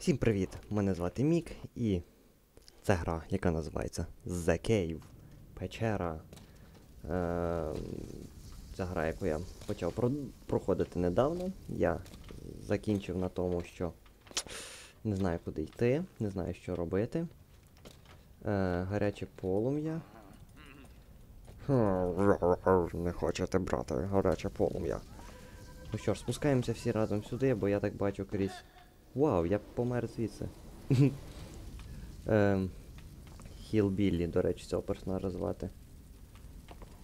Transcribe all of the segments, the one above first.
Всім привіт! Мене звати Мік і це гра, яка називається The Cave. Печера. Е, це гра, яку я почав про- проходити недавно. Я закінчив на тому, що не знаю, куди йти, не знаю, що робити. Е, гаряче полум'я. Не хочете брати гаряче полум'я. Ну що ж, спускаємося всі разом сюди, бо я так бачу крізь. Вау, я помер звідси. ем, Хілбіллі, до речі, цього персонажа звати.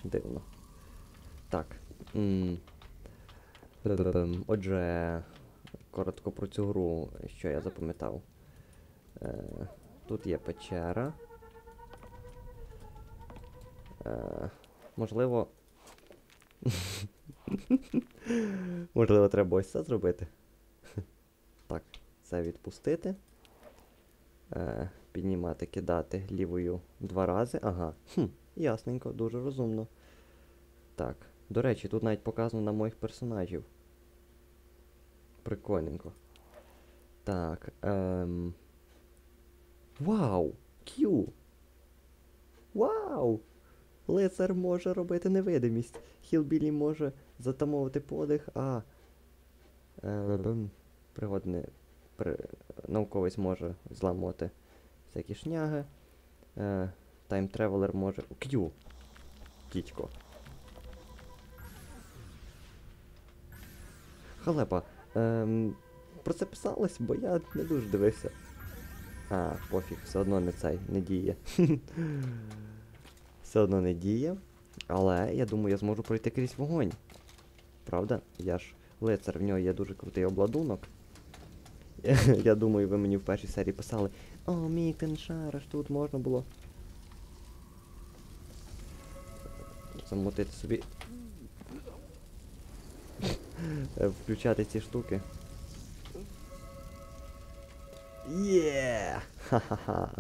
Дивно. Так. Отже, коротко про цю гру, що я запам'ятав. Е, тут є печера. Е, можливо. Можливо, треба ось це зробити. Це відпустити. Е, піднімати, кидати лівою два рази. Ага. Хм, ясненько, дуже розумно. Так. До речі, тут навіть показано на моїх персонажів. Прикольненько. Так. Ем... Вау! К'ю! Вау! Лицар може робити невидимість. Хілбілі може затамовувати подих, а. Ем... Пригодний при... науковець може зламувати всякі шняги. Е, Тайм-тревелер може. К'ю! Дідько. Халепа. Ем, про це писалось, бо я не дуже дивився. А, пофіг, все одно не цей, не діє. все одно не діє. Але я думаю, я зможу пройти крізь вогонь. Правда? Я ж лицар, в нього є дуже крутий обладунок. Я думаю, ви мені в першій серії писали. О, мій не тут можна було. Замутити собі. Е, Включати ці штуки. Є! Ха-ха-ха.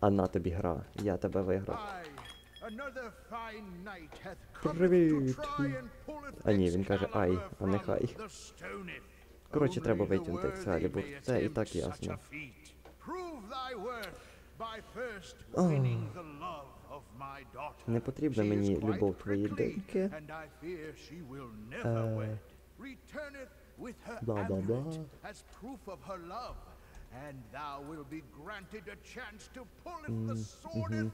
А на тобі гра. Я тебе виграв. Привіт. А ні, він каже ай, а не Коротше, треба витягнути may Це і так ясно. Oh. Не потрібна мені любов твоєї доньки. Е, Бла-бла-бла. amulet as proof of her love, and thou will be granted a chance to pull it the swordeth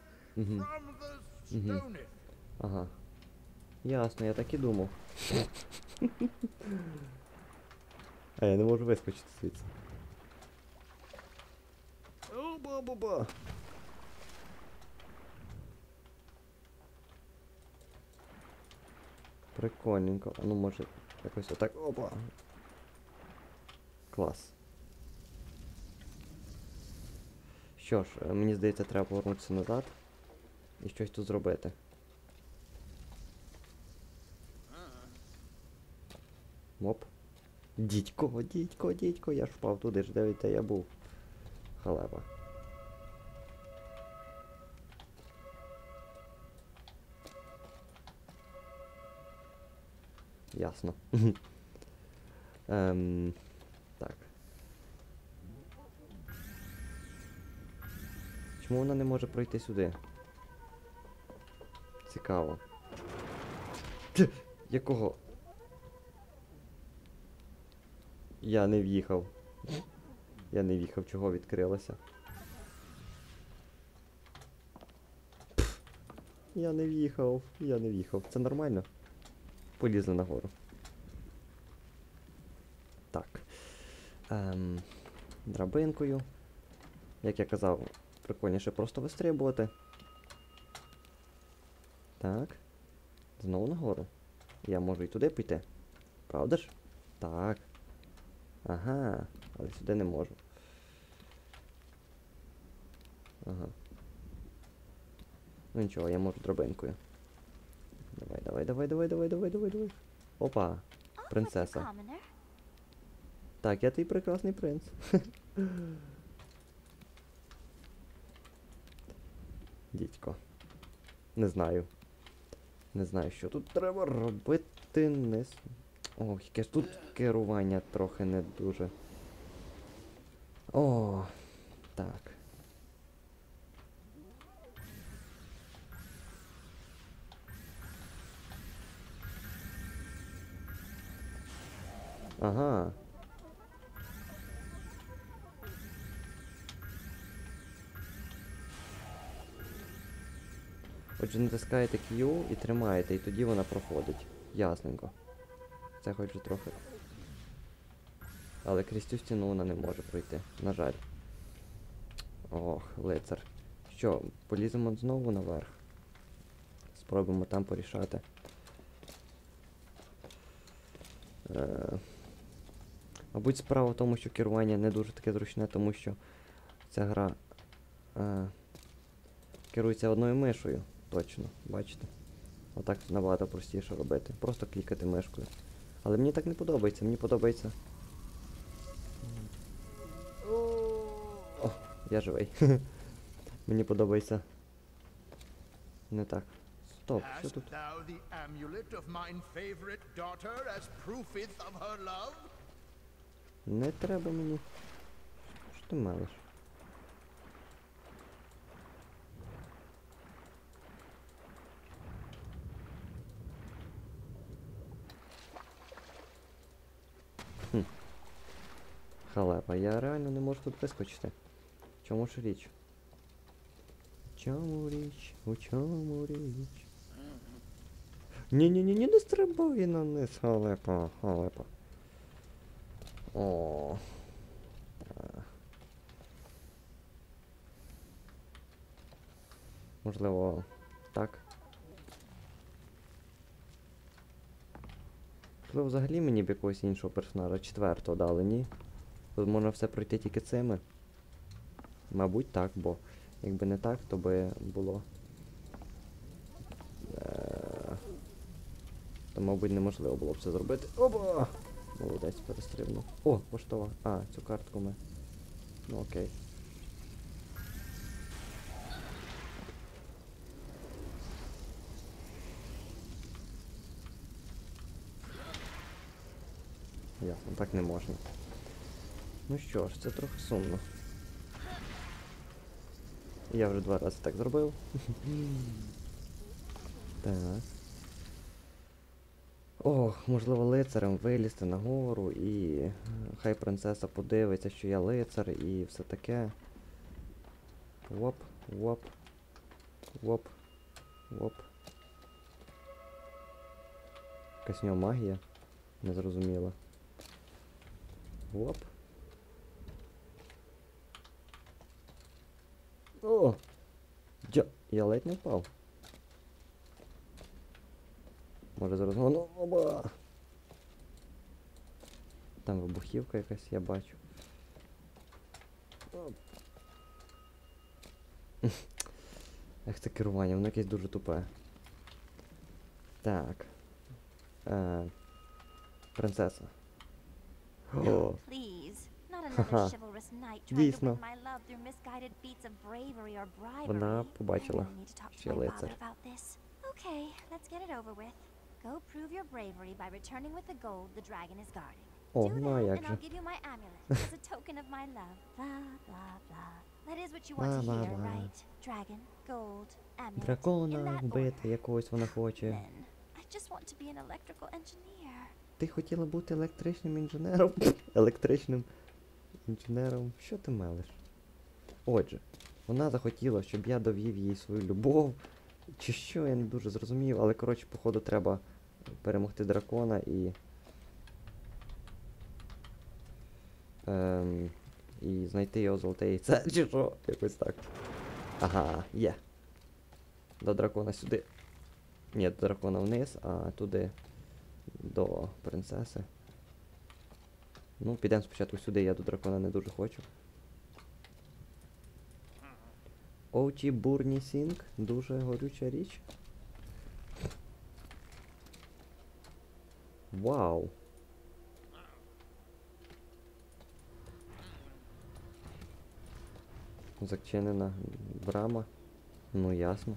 from the stoneth. Ага. Ясно, я так і думав. А я не можу вискочити звідси. О, ба-ба-ба. Прикольненько. А ну може якось отак. Опа. Клас. Що ж, е, мені здається, треба повернутися назад і щось тут зробити. Моп. Дідько, дідько, дідько, я ж впав туди ж, де, я був. Халепа. Ясно. ем, так. Чому вона не може пройти сюди? Цікаво. Якого? Я не в'їхав. Я не в'їхав, чого відкрилося. Я не в'їхав, я не в'їхав. Це нормально? Полізли нагору. Так. Ем, драбинкою. Як я казав, прикольніше просто вистрибувати. Так. Знову нагору. Я можу і туди піти. Правда ж? Так. Ага, але сюди не можу. Ага. Ну нічого, я можу дробинкою. Давай, давай, давай, давай, давай, давай, давай, давай. Опа, принцеса. Так, я твій прекрасний принц. Дідько. Не знаю. Не знаю, що тут треба робити. Не... яке ж тут керування трохи не дуже. О, так. Ага. Отже, натискаєте Q і тримаєте, і тоді вона проходить. Ясненько. Це хочу трохи. Але крізь цю стіну вона не може пройти, на жаль. Ох, лицар. Що, поліземо знову наверх? Спробуємо там порішати. Е, мабуть, справа в тому, що керування не дуже таке зручне, тому що ця гра е, керується одною мишою. Точно, бачите? Отак набагато простіше робити. Просто клікати мишкою. Але мені так не подобається, мені подобається. О, я живий. Мені подобається. Не так. Стоп, що тут? Не треба мені. Що ти мелиш? Халепа, я реально не можу тут вискочити. В чому ж річ? В чому річ? У чому річ? Ні-ні-ні, не стрибай на низ, халепа, халепа. О. Можливо, так. Можливо, взагалі мені б якогось іншого персонажа четвертого дали, ні? Тут можна все пройти тільки цими. Мабуть, так, бо якби не так, то би було. Е, То, мабуть, неможливо було б це зробити. Оба! Молодець, перестрибнув. О, поштова. А, цю картку ми. Ну окей. Ясно, так не можна. Ну що ж, це трохи сумно. Я вже два рази так зробив. так. Ох, можливо, лицарем вилізти нагору і е, хай принцеса подивиться, що я лицар і все таке. Воп, воп, воп, воп. Якась нього магія. Незрозуміла. Воп. О! Дя... Я ледь не впав. Може зараз воно. Оба! Там вибухівка якась, я бачу. Ех, це керування, воно якесь дуже тупе. Так. Е, принцеса. О, Дійсно. Вона побачила, що я лицар. О, ну а як же. Дракона вбити якогось вона хоче. Ти хотіла бути електричним інженером? електричним інженером. Що ти мелиш? Отже, вона захотіла, щоб я довів їй свою любов. Чи що, я не дуже зрозумів, але коротше, походу, треба перемогти дракона і. Ем, і знайти його золоте яйце, чи що? Якось так. Ага, є. До дракона сюди. Ні, до дракона вниз, а туди до принцеси. Ну, підемо спочатку сюди, я до дракона не дуже хочу. Оучі Бурні Сінг, дуже горюча річ. Вау. Зачинена брама. Ну ясно.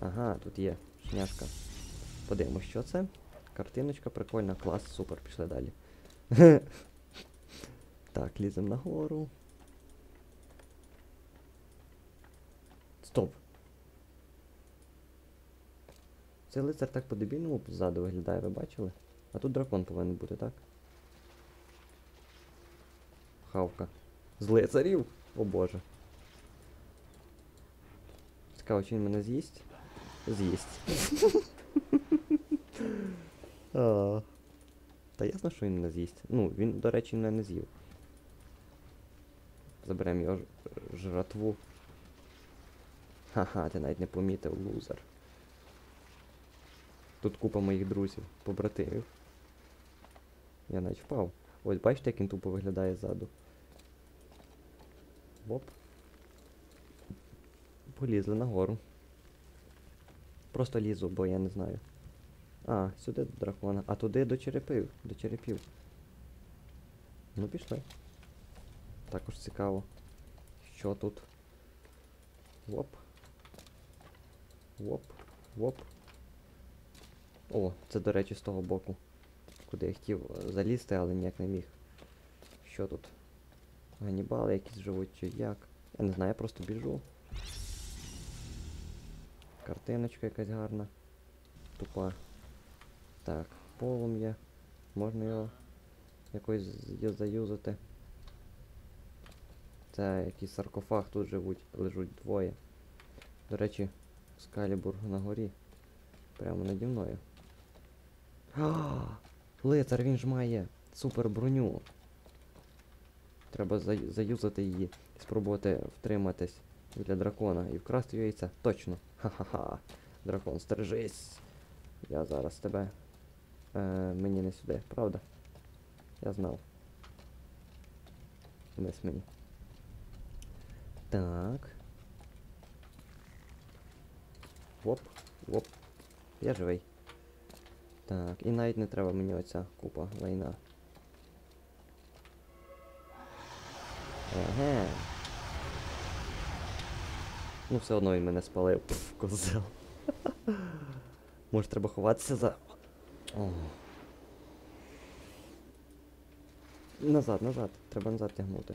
Ага, тут є шняшка. Подивимось, що це. Картиночка прикольна, клас, супер, пішли далі. так, ліземо нагору. Стоп. Цей лицар так по-дебільному позаду виглядає, ви бачили? А тут дракон повинен бути, так? Хавка. З лицарів! О боже. Цікаво, чи він мене з'їсть? З'їсть. А. Та ясно, що він мене з'їсть. Ну, він, до речі, мене не з'їв. Заберемо його жратву. Ха-ха, ти навіть не помітив, лузер. Тут купа моїх друзів, побратимів. Я навіть впав. Ось бачите, як він тупо виглядає ззаду. Оп. Полізли нагору. Просто лізу, бо я не знаю. А, сюди до дракона. А туди до черепів. До черепів. Ну, пішли. Також цікаво. Що тут? Воп. Воп. Воп. О, це, до речі, з того боку. Куди я хотів е, залізти, але ніяк не міг. Що тут? Ганібали якісь живуть чи як? Я не знаю, я просто біжу. Картиночка якась гарна. Тупа. Так, полум'я. Можна його якось заюзати. Це якийсь саркофаг тут живуть, лежуть двоє. До речі, скалібур на горі. Прямо наді мною. А, лицар, він ж має супер броню. Треба заюзати її і спробувати втриматись біля дракона і вкрасти яйця. Точно. Ха-ха-ха. Дракон, стережись. Я зараз тебе. Е, мені не сюди, правда? Я знав. Вниз мені. Так. Оп, оп. Я живий. Так, і навіть не треба мені оця купа лайна. Еге. Ну, все одно він мене спалив. Козел. Може треба ховатися за. О. Назад, назад. Треба назад тягнути.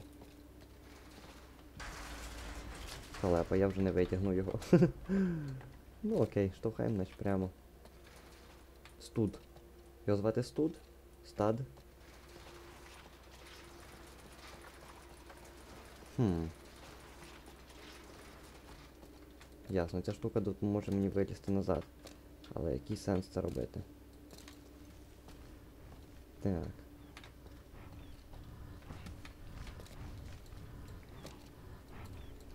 Халепа, я вже не витягну його. ну окей, штовхаємо, значить прямо. Студ. Його звати Студ? Стад? Хм. Ясно, ця штука допоможе мені вилізти назад. Але який сенс це робити? Так.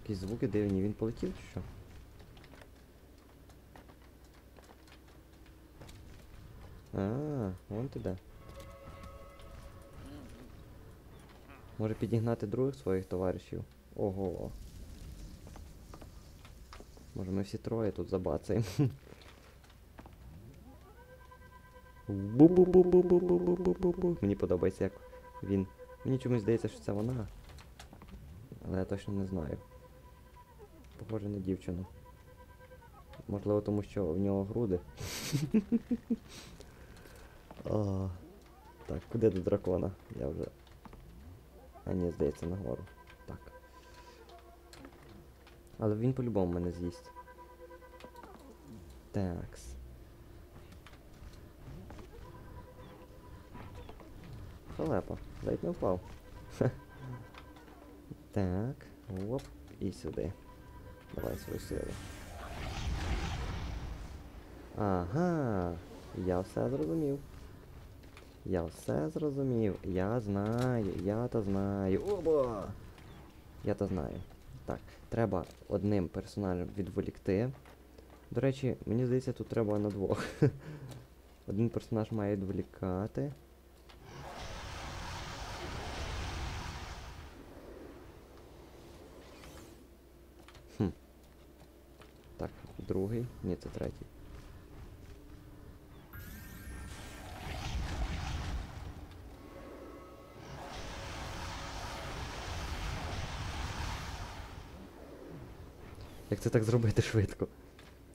Якісь звуки дивні, він полетів чи що? А, вон ти де. Може підігнати других своїх товаришів? Ого. Може ми всі троє тут забацаємо. Бу-бу-бу-бу-бу-бу-бу-бу-бу. Мені подобається, як він. Мені чомусь здається, що це вона. Але я точно не знаю. Похоже на дівчину. Можливо, тому що в нього груди. О, так, куди до дракона? Я вже. А ні, здається, нагору. Так. Але він по-любому мене з'їсть. Такс. Халепа, ледь не впав. Так, оп, і сюди. Давай свою силу. Ага, я все зрозумів. Я все зрозумів. Я знаю, я то знаю. Оба! Я то знаю. Так, треба одним персонажем відволікти. До речі, мені здається, тут треба на двох. Один персонаж має відволікати. Хм. Так, другий. Ні, це третій. Як це так зробити швидко?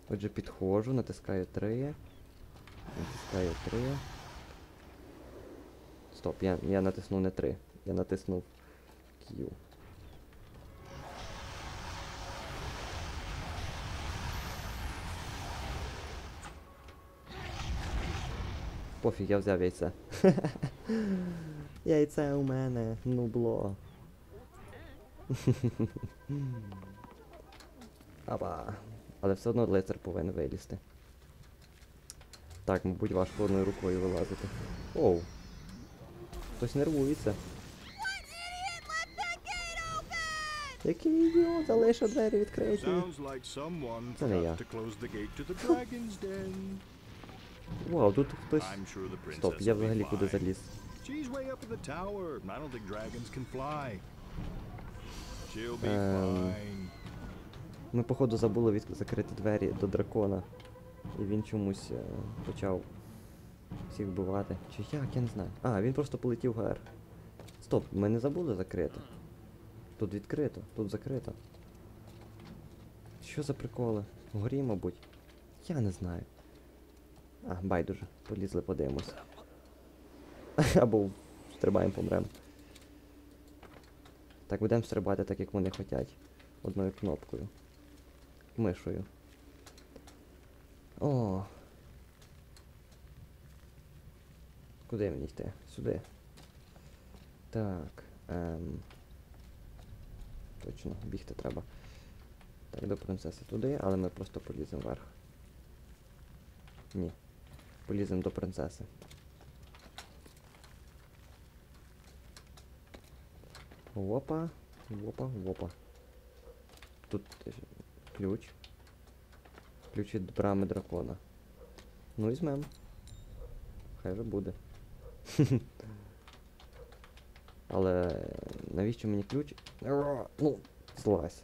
Отже, підходжу, натискаю 3. Натискаю 3. Стоп, я, я натиснув не 3. Я натиснув Q. Пофіг, я взяв яйце. яйце у мене, нубло. Апа. Але все одно лицар повинен вилізти. Так, мабуть, важко одною рукою вилазити. Оу. Хтось нервується. Який ідіот, залишив двері відкриті. Це не я. Вау, тут хтось. Стоп, я взагалі куди заліз. Fine. Ми, походу, забули від... закрити двері до дракона. І він чомусь е, почав всіх вбивати. Чи як, я не знаю. А, він просто полетів вгер. Стоп, ми не забули закрити. Тут відкрито, тут закрито. Що за приколи? Вгорі, мабуть. Я не знаю. А, байдуже, полізли, подивимось. Або стрибаємо помремо. Так, будемо стрибати так, як вони хочуть. Одною кнопкою. Мишою. О. Куди мені йти? Сюди. Так. Ем. Точно, бігти треба. Так, до принцеси туди, але ми просто поліземо вверх. Ні. Поліземо до принцеси. Опа, опа, опа. Тут ключ. Ключ від брами дракона. Ну, візьмем. Хай же буде. Але навіщо мені ключ? Ну, злазь.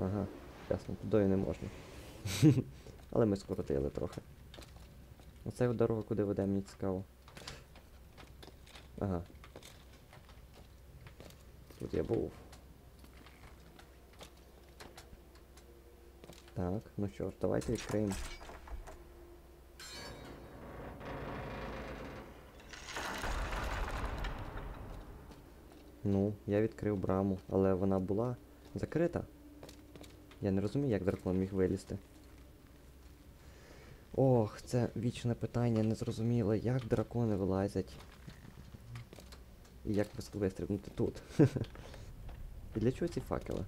Ага, ясно, туди не можна. Але ми скоротили трохи. Оце дорога куди веде, мені цікаво. Ага. Тут я був. Так, ну що ж, давайте відкриємо. Ну, я відкрив браму, але вона була закрита. Я не розумію, як дракон міг вилізти. Ох, це вічне питання, незрозуміле, як дракони вилазять. І як вистрибнути тут. І для чого ці факели?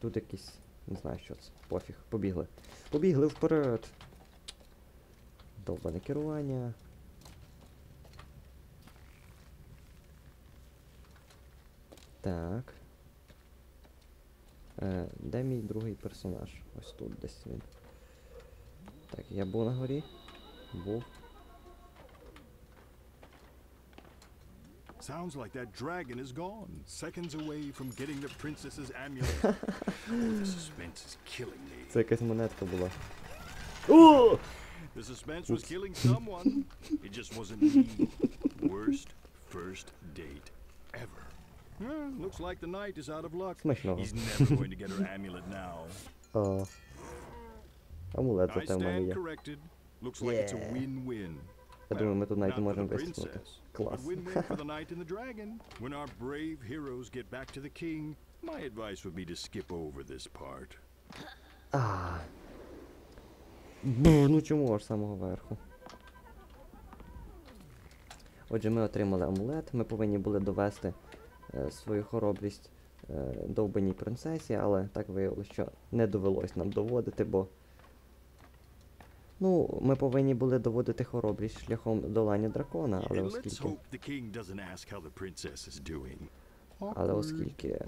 Тут якісь. Не знаю, що це. Пофіг. Побігли. Побігли вперед! Довбане керування. Так. Е, де мій другий персонаж? Ось тут десь він. Так, я був на горі. Був. Sounds like that dragon is gone. Seconds away from getting the princess's amulet. oh, the suspense is killing me. Це якась монетка була. О! The suspense was Oops. killing someone. It just wasn't me. Worst first date ever. Well, looks like the knight is out of luck. Смачного. He's never going to get her amulet now. А, Амулет зате в мене є. Yeah. Я думаю, ми тут навіть можемо the Клас. My advice would be to skip over this part. А. Бу, ну чому аж з самого верху? Отже, ми отримали амулет. Ми повинні були довести е, свою хоробрість е, довбаній принцесі, але так виявилося, що не довелось нам доводити, бо. Ну, ми повинні були доводити хоробрість шляхом долання дракона, але оскільки. Але оскільки.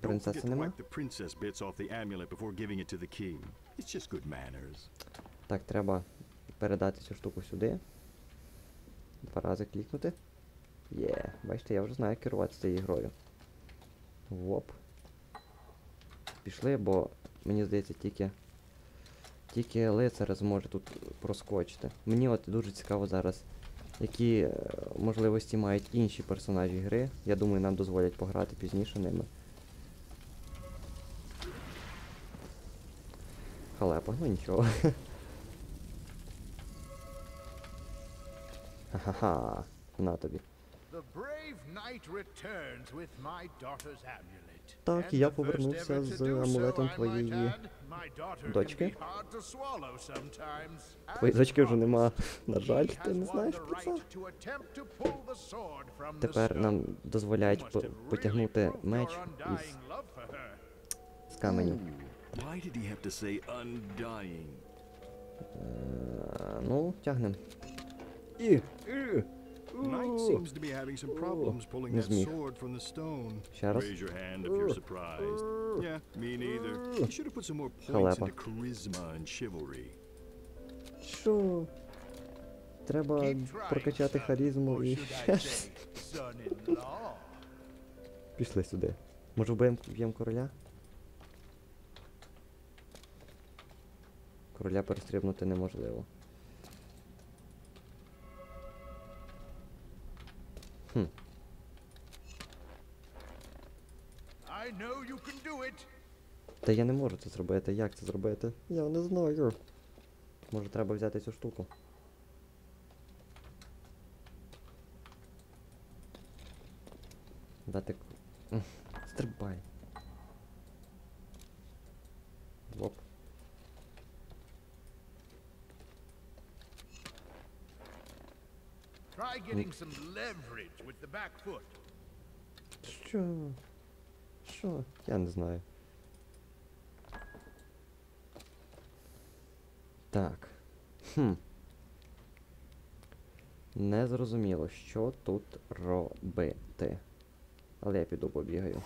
Принцеси нема? Так, треба передати цю штуку сюди. Два рази клікнути. Є, бачите, я вже знаю як керувати цією грою. Воп. Пішли, бо мені здається, тільки. Тільки лицар зможе тут проскочити. Мені от дуже цікаво зараз, які е, можливості мають інші персонажі гри. Я думаю, нам дозволять пограти пізніше ними. халепа, ну нічого. Ха-ха-ха. На тобі. The brave knight returns with my daughter's amulet. Так, я повернувся з амулетом твоєї дочки. As дочки вже нема. На жаль, ти не знаєш про це. Тепер нам дозволяють по- потягнути меч із, з каменю. Е, ну, тягнем. І, і, Knight у. seems to be having some problems pulling Не that зміг. sword from the stone. Ще раз. Raise your hand if you're surprised. Yeah, me neither. You should have put some more points Халепа. into charisma and chivalry. Що? Треба прокачати харізму or і. Пішли сюди. Може вб'ємо вб'єм короля? Короля перестрибнути неможливо. Хм. Та я не можу це зробити. Як це зробити? Я не знаю. Може треба взяти цю штуку. Дати. Стрибай. Воп. Try getting some leverage with the back foot. Що? Що? Я не знаю. Так. Хм. Не зрозуміло, що тут робити. Але я піду побігаю.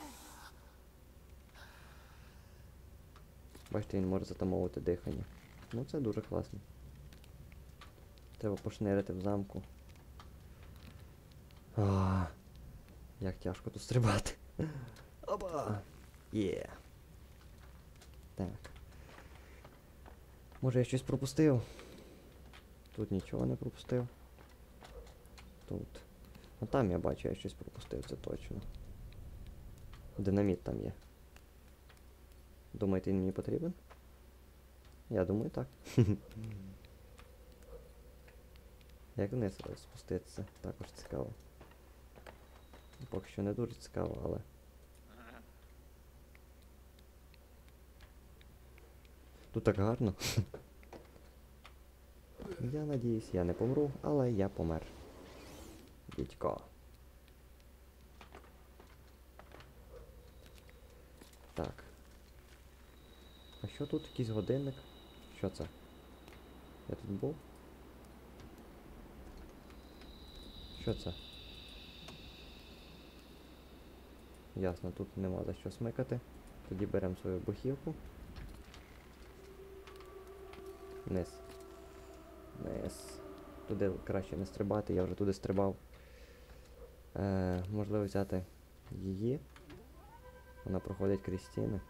Бачите, він може затамовувати дихання. Ну це дуже класно. Треба пошнирити в замку. А, як тяжко тут стрибати. Оба! Є. Так. Може я щось пропустив? Тут нічого не пропустив. Тут. Ну там я бачу, я щось пропустив, це точно. Динаміт там є. Думаєте, він мені потрібен? Я думаю, так. Як вниз спуститися? Також цікаво. Поки що не дуже цікаво, але. Тут так гарно. я надіюсь, я не помру, але я помер. Дідько. Так. А що тут? Якийсь годинник? Що це? Я тут був? Що це? Ясно, тут нема за що смикати. Тоді беремо свою бухівку. Вниз. Вниз. Туди краще не стрибати, я вже туди стрибав. Е, можливо взяти її. Вона проходить крізь стіни.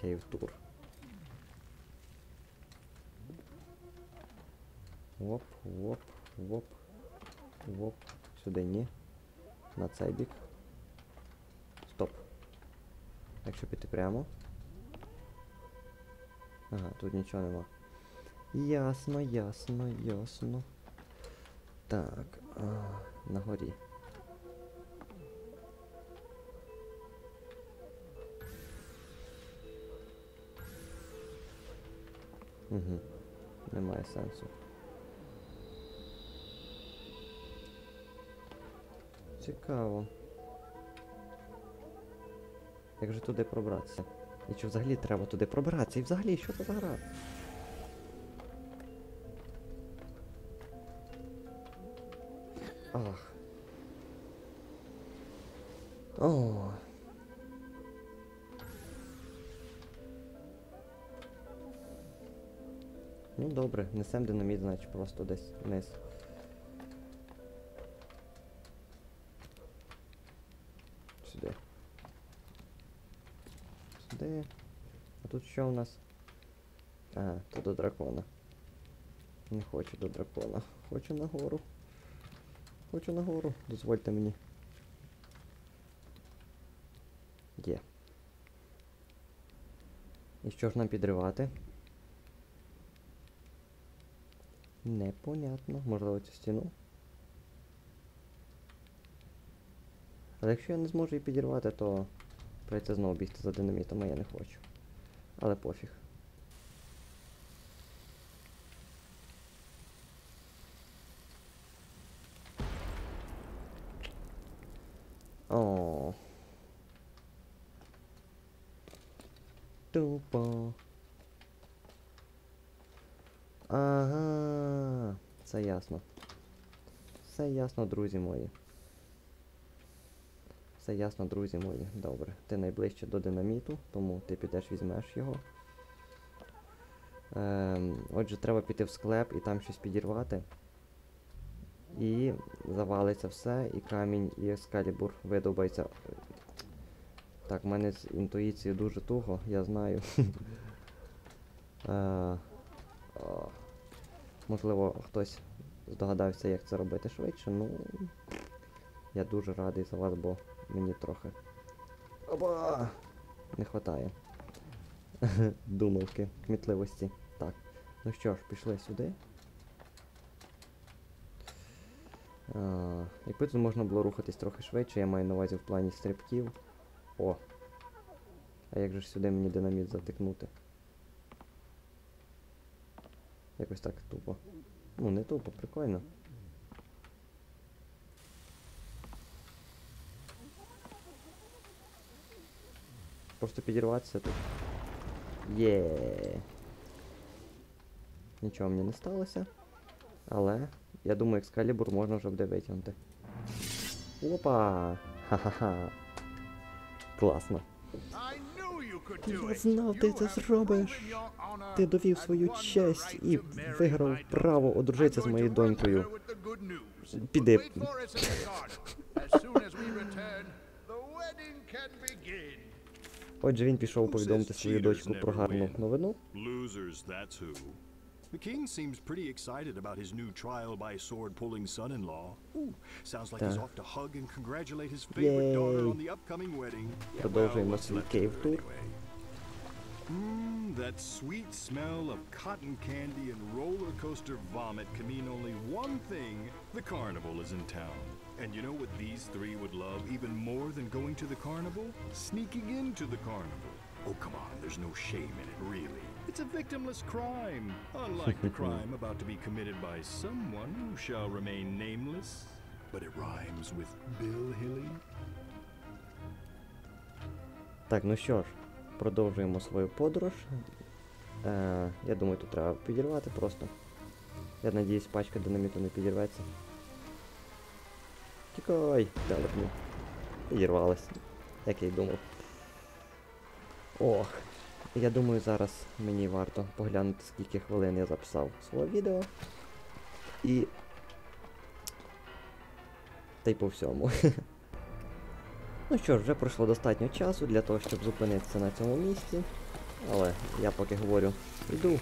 Кейв тур. Воп, воп, воп, воп. Сюди ні. На цей бік. Стоп. Якщо піти прямо. Ага, тут нічого нема. Ясно, ясно, ясно. Так, а, на горі. Угу. Немає сенсу. Цікаво. Як же туди пробратися? І чи взагалі треба туди пробратися? І взагалі, що це за гра? Ах. О. Ну добре, несем динаміт, значить просто десь вниз. Що у нас? А, тут до дракона. Не хочу до дракона. Хочу нагору. Хочу нагору. Дозвольте мені. Є. І що ж нам підривати? Непонятно. Можливо, цю стіну. Але якщо я не зможу її підірвати, то прийдеться знову бігти за динамітом, а я не хочу. Але пофіг. О. Тупо. Ага, все ясно. Все ясно, друзі мої. Все ясно, друзі мої. Добре. Ти найближче до динаміту, тому ти підеш візьмеш його. Ем, отже, треба піти в склеп і там щось підірвати. І завалиться все, і камінь, і ескалібур видобається. Так, в мене з інтуїцією дуже туго, я знаю. Е, Можливо, хтось здогадався, як це робити швидше, ну. Я дуже радий за вас, бо мені трохи. Оба! Не вистачає. Думавки, кмітливості. Так. Ну що ж, пішли сюди. А, якби тут можна було рухатись трохи швидше, я маю на увазі в плані стрибків. О! А як же ж сюди мені динаміт затикнути? Якось так тупо. Ну, не тупо, прикольно. Просто підірватися тут. Є. Нічого мені не сталося. Але я думаю, екскалібур можна вже буде витягнути. Опа! Ха-ха-ха. Класно. Я знав, ти це зробиш. Ти довів свою честь і виграв право одружитися з моєю донькою. Піди. Отже, він пішов Who повідомити says свою cheaters дочку never про гарну win? новину. Losers, that's who. The king seems pretty excited about his new trial by sword pulling son in law. Ooh, sounds like he's Та. off to hug and congratulate his favorite daughter Єй. on the upcoming wedding. Yeah, Продовжуємо well, what's свій left to cave do tour. anyway. Mmm, that sweet smell of cotton candy and roller coaster vomit can mean only one thing the carnival is in town. And you know what these three would love even more than going to the carnival? Sneaking into the carnival. Oh, come on, there's no shame in it, really. It's a victimless crime, unlike the crime about to be committed by someone who shall remain nameless. But it rhymes with Bill Hilly. Так, ну що ж, продовжуємо свою подорож. Е, я думаю, тут треба підірвати просто. Я надіюсь, пачка динаміту не підірветься. Тікай, телепні. Підірвалась, як я й думав. Ох. Я думаю, зараз мені варто поглянути, скільки хвилин я записав свого відео. І. Та й по всьому. Ну що ж, вже пройшло достатньо часу для того, щоб зупинитися на цьому місці. Але я поки говорю, йду,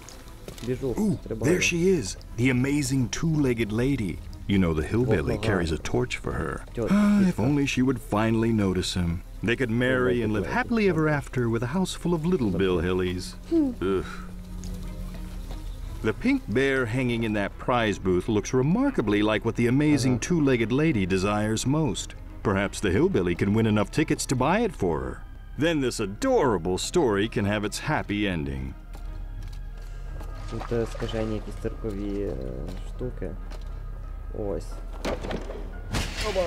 біжу, стрибаю. there she is, the amazing two-legged lady. You know the hillbilly Well, carries uh, a torch for her. Tio- Ah, if tio- only she would finally notice him. They could marry and live Two-legged happily lady. ever after with a house full of little Bill Hillies. Ugh. The pink bear hanging in that prize booth looks remarkably like what the amazing two-legged lady desires most. Perhaps the hillbilly can win enough tickets to buy it for her. Then this adorable story can have its happy ending. Тут е, скажені якісь циркові е, штуки. Ось. Оба!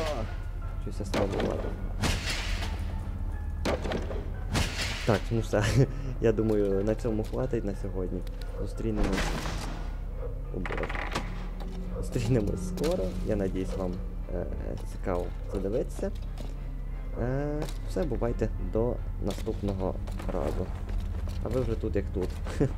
Щось я став бувати. Так, ну все. Я думаю, на цьому хватить на сьогодні. Зустрінемось. О боже. Зустрінемось скоро. Я надіюсь, вам е, цікаво це дивитися. Е, все, бувайте до наступного разу. А ви вже тут як тут.